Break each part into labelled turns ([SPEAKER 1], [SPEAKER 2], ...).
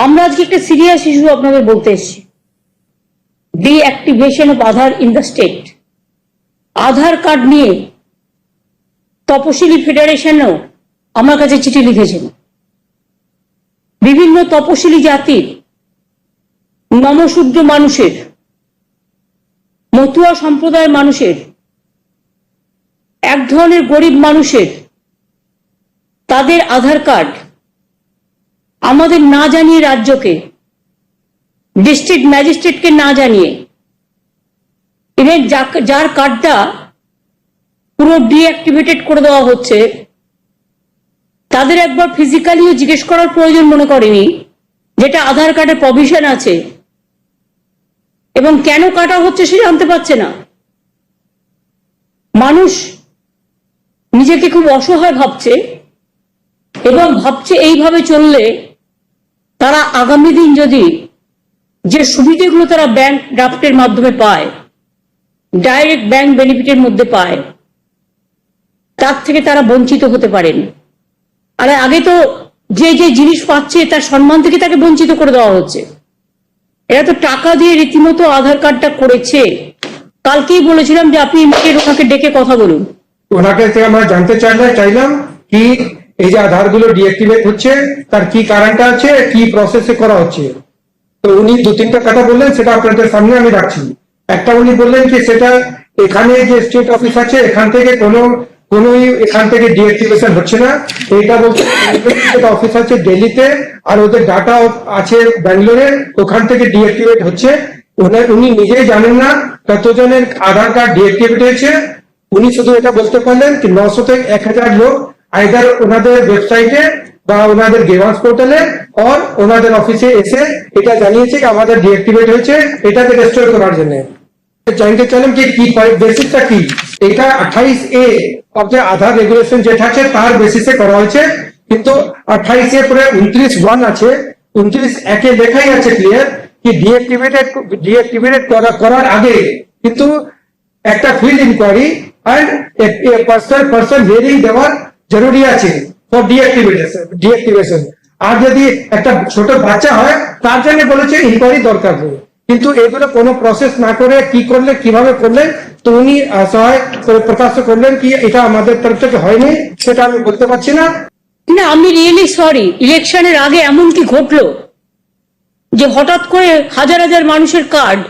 [SPEAKER 1] আমরা আজকে একটা সিরিয়াস ইস্যু আপনাদের বলতে এসেছি। Deactivation of Aadhaar in the state Aadhaar card নিয়ে তপশিলি ফেডারেশনও আমার কাছে চিঠি লিখেছেন। বিভিন্ন তপশিলি জাতির নমশূদ্র মানুষের, মতুয়া সম্প্রদায়ের মানুষের, এক ধরনের গরিব মানুষের, তাদের আধার কার্ড আমাদের না জানিয়ে রাজ্যকে ডিস্ট্রিক্ট ম্যাজিস্ট্রেটকে না জানিয়ে ইভেন যার কার্ডটা পুরো ডিঅ্যাক্টিভেটেড করে দেওয়া হচ্ছে, তাদের একবার ফিজিক্যালিও জিজ্ঞেস করার প্রয়োজন মনে করেনি, যেটা আধার কার্ডে প্রভিশন আছে, এবং কেন কাটা হচ্ছে সে জানতে পারছে না। মানুষ নিজেকে খুব অসহায় ভাবছে, এবং ভাবছে এইভাবে চললে তারা আগামী দিন যদি যে সুবিধেগুলো তারা ব্যাংক ড্রাফটের মাধ্যমে পায় ডাইরেক্ট ব্যাংক বেনিফিটের মধ্যে পায়, তার থেকে তারা বঞ্চিত হতে পারেন। আর আগে তো যে যে জিনিস পাচ্ছে তার সম্মান থেকে তাকে বঞ্চিত করে দেওয়া হচ্ছে। এরা তো টাকা দিয়ে রীতিমতো আধার কার্ডটা করেছে। কালকেই বলেছিলাম যে আপনি ওনাকে ডেকে কথা বলুন।
[SPEAKER 2] ওনাকে আমরা জানতে চাইলাম চাইলাম কি এই যে আধারগুলো ডিঅ্যাক্টিভেট হচ্ছে, তার কি কারণটা আছে, কি প্রসেসে করা হচ্ছে? তো উনি দু তিনটা কথা বললেন, সেটা আপনাদের সামনে আমি রাখছি। একটা উনি বললেন যে সেটা এখানে যে স্টেট অফিস আছে, এখান থেকে কোনো, কোনোই এখান থেকে ডিঅ্যাক্টিভেশন হচ্ছে না। এইটা বলছে অফিস আছে দিল্লিতে, আর ওদের ডাটা আছে ব্যাঙ্গালোরে, ওখান থেকে ডিঅ্যাক্টিভেট হচ্ছে। উনি নিজেই জানেন না কতজনের আধার কার্ড ডিঅ্যাক্টিভেট হয়েছে। উনি শুধু এটা বলতে পারলেন কি নশো থেকে এক হাজার লোক আইদার ওনাদের ওয়েবসাইটে বা ওনাদের গেভান্স পোর্টালে অর ওনাদের অফিসে এসে এটা জানিয়েছে কি আমাদের ডিঅ্যাক্টিভেট হয়েছে এটাকে রেস্টোর করার জন্য। জানতে চাইলাম যে কি বেসিসটা কি? এটা আঠাইশ এ অফ যে আধার রেগুলেশন যেটা আছে, তার বেসিসে করা হয়েছে। কিন্তু আঠাইশ এ পরে উনত্রিশ ওয়ান আছে। উনত্রিশ একে লেখাই আছে ক্লিয়ার কি ডিঅ্যাক্টিভেটেড ডিঅ্যাক্টিভেটেড করার আগে কিন্তু একটা field inquiry and person person hearing দেওয়ার জরুরি আছে ফর ডিঅ্যাক্টিভেশন ডিঅ্যাক্টিভেশন আর যদি একটা ছোট বাচ্চা হয়, তার জন্য বলেছে ইনকোয়ারি দরকার নেই কিন্তু এগুলো কোনো প্রসেস না করে কি করলে, কীভাবে করলেন তো উনি সহায় প্রকাশ করলেন কি এটা আমাদের তরফ থেকে হয়নি, সেটা আমি বলতে পারছি না।
[SPEAKER 1] না, আমি রিয়েলি সরি ইলেকশনের আগে এমন কি ঘটলো? যে হঠাৎ করে হাজার হাজার মানুষের কার্ড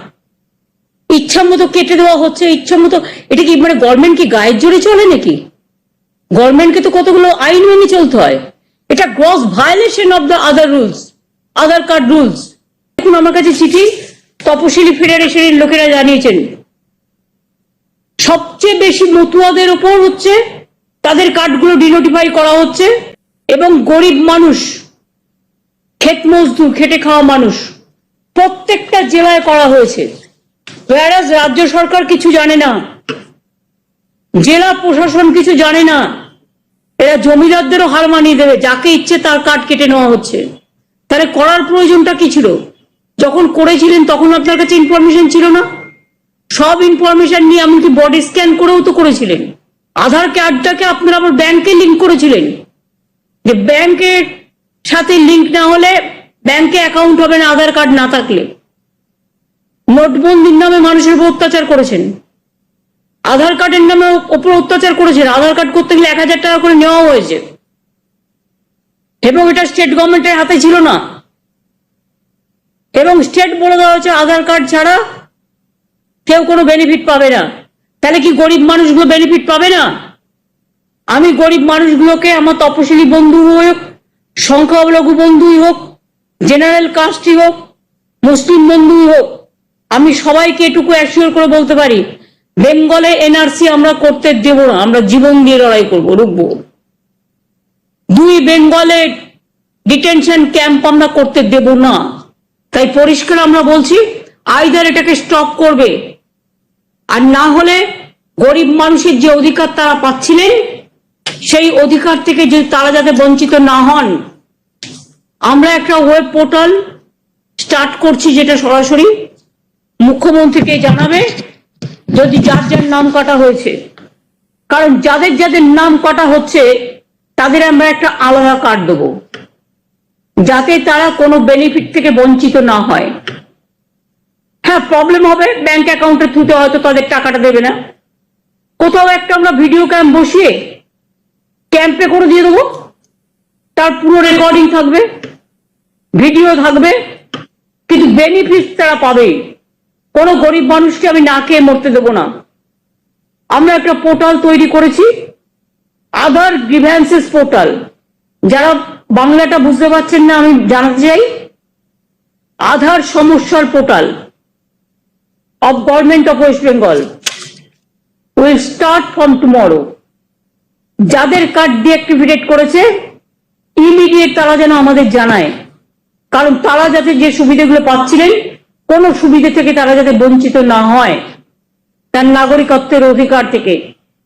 [SPEAKER 1] ইচ্ছা মতো কেটে দেওয়া হচ্ছে, ইচ্ছা মতো এটা কি মানে গভর্নমেন্ট কি গায়ের জোরে চলে নাকি? গভর্নমেন্টকে তো কতগুলো আইন মেনে চলতে হয়। এটা gross violation of the other rules Aadhaar card rules এখন আমার কাছে চিঠি, তপশিলি ফেডারেশনের লোকেরা জানিয়েছেন। সবচেয়ে বেশি মতুয়াদের ওপর হচ্ছে, তাদের কার্ডগুলো ডিনোটিফাই করা হচ্ছে, এবং গরিব মানুষ, ক্ষেত মজদুর, খেটে খাওয়া মানুষ, প্রত্যেকটা জেলায় করা হয়েছে। রাজ্য সরকার কিছু জানে না, জেলা প্রশাসন কিছু জানে না এরা জমিদারদেরও হার মানিয়ে দেবে, যাকে ইচ্ছে তার কার্ড কেটে নেওয়া হচ্ছে। তাহলে করার প্রয়োজনটা কি ছিল? যখন করেছিলেন তখন আপনার কাছে ইনফরমেশন ছিল না? সব ইনফরমেশন নিয়ে এমনকি বডি স্ক্যান করেও তো করেছিলেন। আধার কার্ডটাকে আপনারা আবার ব্যাংকে লিঙ্ক করেছিলেন। যে ব্যাংকের সাথে লিঙ্ক না হলে ব্যাংকে অ্যাকাউন্ট হবে না, আধার কার্ড না থাকলে। নোটবন্দির নামে মানুষের উপর অত্যাচার করেছেন। আধার কার্ডের নামে ওপর অত্যাচার করেছেন। আধার কার্ড করতে গেলে এক হাজার টাকা করে নেওয়া হয়েছে। এবং এটা স্টেট গভর্নমেন্টের হাতে ছিল না। এবং স্টেট বলে দেওয়া হয়েছে, আধার কার্ড ছাড়া কেউ কোনো বেনিফিট পাবে না। তাহলে কি গরিব মানুষগুলো বেনিফিট পাবে না? আমি গরিব মানুষগুলোকে আমার তপশিলি বন্ধু হোক, সংখ্যালঘু বন্ধুই হোক জেনারেল কাস্টই হোক, মুসলিম বন্ধুই হোক, আমি সবাইকে এটুকু অ্যাসিওর করে বলতে পারি বেঙ্গলে এনআরসি আমরা করতে দেব না, আমরা জীবন দিয়ে লড়াই করব, রুখবো। দুই বেঙ্গলে ডিটেনশন ক্যাম্প আমরা করতে দেব না। তাই পরিষ্কার আমরা বলছি আইদার এটাকে স্টপ করবে, আর না হলে গরিব মানুষের যে অধিকার তারা পাচ্ছিলেন, সেই অধিকার থেকে যদি তারা যাতে বঞ্চিত না হন, আমরা একটা ওয়েব পোর্টাল স্টার্ট করছি, যেটা সরাসরি মুখ্যমন্ত্রীকে জানাবে। যদি যার যার নাম কাটা হয়েছে। কারণ যাদের যাদের নাম কাটা হচ্ছে, তাদের আমরা একটা আলাদা কার্ড দেবো। যাতে তারা কোনো বেনিফিট থেকে বঞ্চিত না হয়। হ্যাঁ প্রবলেম হবে ব্যাংক অ্যাকাউন্টের থ্রুতে হয়তো তাদের টাকাটা দেবে না। কোথাও একটা আমরা ভিডিও ক্যাম্প বসিয়ে ক্যাম্পে করে দিয়ে দেবো। তার পুরো রেকর্ডিং থাকবে ভিডিও থাকবে, কিন্তু বেনিফিট তারা পাবে কোনো গরিব মানুষকে আমি না খেয়ে মরতে দেবো না। আমরা একটা পোর্টাল তৈরি করেছি, আদার গ্রিভ্যান্সেস পোর্টাল। যারা বাংলাটা বুঝতে পারছেন না, আমি জানাতে চাই, আধার সমস্যার portal of government of West Bengal will start from tomorrow যাদের কার্ড ডিঅ্যাক্টিভেট করেছে ইমিডিয়েট তারা যেন আমাদের জানায়। কারণ তারা যাতে যে সুবিধাগুলো পাচ্ছিলেন কোনো সুবিধে থেকে তারা যাতে বঞ্চিত না হয়, তার নাগরিকত্বের অধিকার থেকে,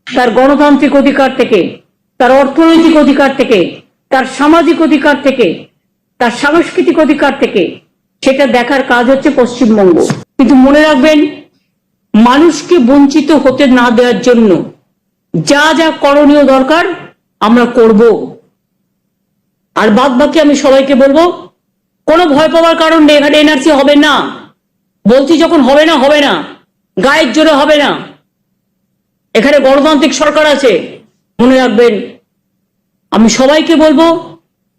[SPEAKER 1] তার গণতান্ত্রিক অধিকার থেকে, তার অর্থনৈতিক অধিকার থেকে, তার সামাজিক অধিকার থেকে, তার সাংস্কৃতিক অধিকার থেকে, সেটা দেখার কাজ হচ্ছে পশ্চিমবঙ্গ। কিন্তু মনে রাখবেন, মানুষকে বঞ্চিত হতে না দেওয়ার জন্য যা যা করণীয় দরকার আমরা করব। আর বাদ বাকি আমি সবাইকে বলব, কোনো ভয় পাওয়ার কারণ এখানে এনআরসি হবে না। বলছি যখন হবে না হবে না। গায়ের জোরে হবে না। এখানে গণতান্ত্রিক সরকার আছে। মনে রাখবেন, আমি সবাইকে বলব,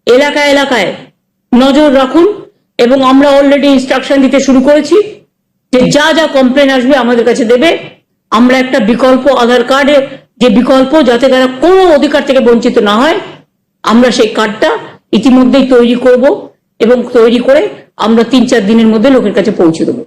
[SPEAKER 1] এলাকায় এলাকায় নজর রাখুন এবং আমরা অলরেডি ইনস্ট্রাকশন দিতে শুরু করেছি যে যা যা কমপ্লেন আসবে আমাদের কাছে দেবে। আমরা একটা বিকল্প আধার কার্ডের যে বিকল্প, যাতে তারা কোনো অধিকার থেকে বঞ্চিত না হয়, আমরা সেই কার্ডটা ইতিমধ্যেই তৈরি করব এবং তৈরি করে আমরা তিন চার দিনের মধ্যে লোকের কাছে পৌঁছে দেবো।